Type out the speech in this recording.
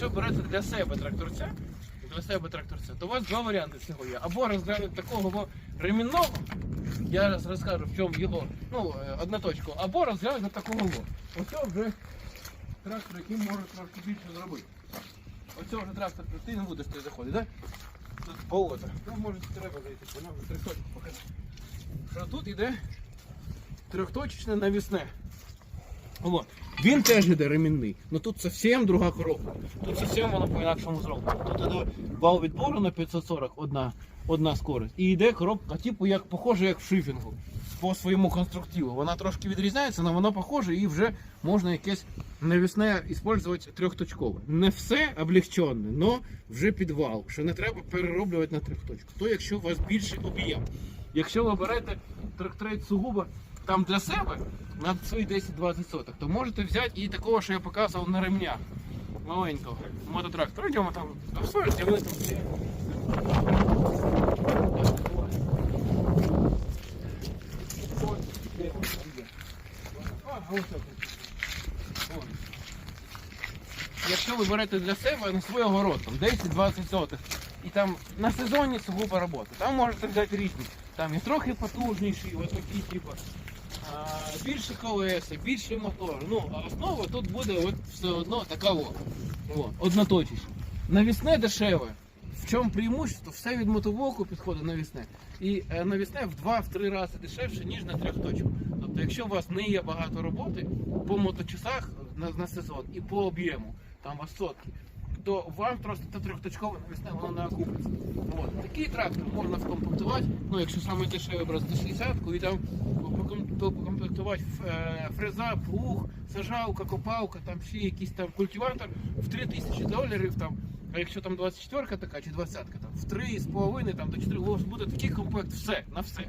Якщо берете для себе тракторця, для себе тракторця, то у вас два варіанти цього є. Або розглянути такого ремінного, я зараз розкажу, в чому його, ну, е, точка, або розглянути такого. Оце вже трактор, який може трошки більше зробити. Оце вже трактор, ти не будеш туди заходити, так? Тут болото. Ну, може треба зайти, воно вже трьохточку покажу. Що тут іде трьохточечне навісне. О, він теж іде ремінний, але тут зовсім друга коробка. Тут зовсім воно по-інакшому зроблено. Тут іде вал відбору на 540, одна, одна скорость. І йде коробка, типу, як похоже, як в шифінгу. По своєму конструктиву. Вона трошки відрізняється, але воно похоже і вже можна якесь навісне використовувати трьохточкове. Не все облегчене, але вже підвал, що не треба перероблювати на трьохточку. То якщо у вас більший об'єм. Якщо ви берете тракторець сугубо там для себе на свої 10-20 соток, то можете взяти і такого, що я показував на ремнях. Маленького мототрактора. Йдемо там до совісті, вони там ось. Ось. Якщо ви берете для себе на свій огород, там 10-20 сотих, і там на сезоні сугубо робота, там можете взяти різні. Там і трохи потужніші, от такі, типу, більше колеса, більше мотор. Ну, основа тут буде от все одно така. О. Навісне дешеве. В чому преимущество? Все від мотовоку підходить навісне. І е, навісне в 2-3 рази дешевше, ніж на трьохточку. Тобто, якщо у вас не є багато роботи по моточасах на, на сезон і по об'єму, там вас сотки, то вам просто те трьохточкове навісне воно не окупиться. От. Такий трактор можна вкомплектувати, ну якщо саме дешеве брати 160 і там покомплектувати е, фреза, плуг, сажалка, копалка, там ще якийсь там культиватор в 3000 доларів там. А якщо там 24 така чи 20 там в 3,5 там до 4 у вас буде такий комплект, все, на все.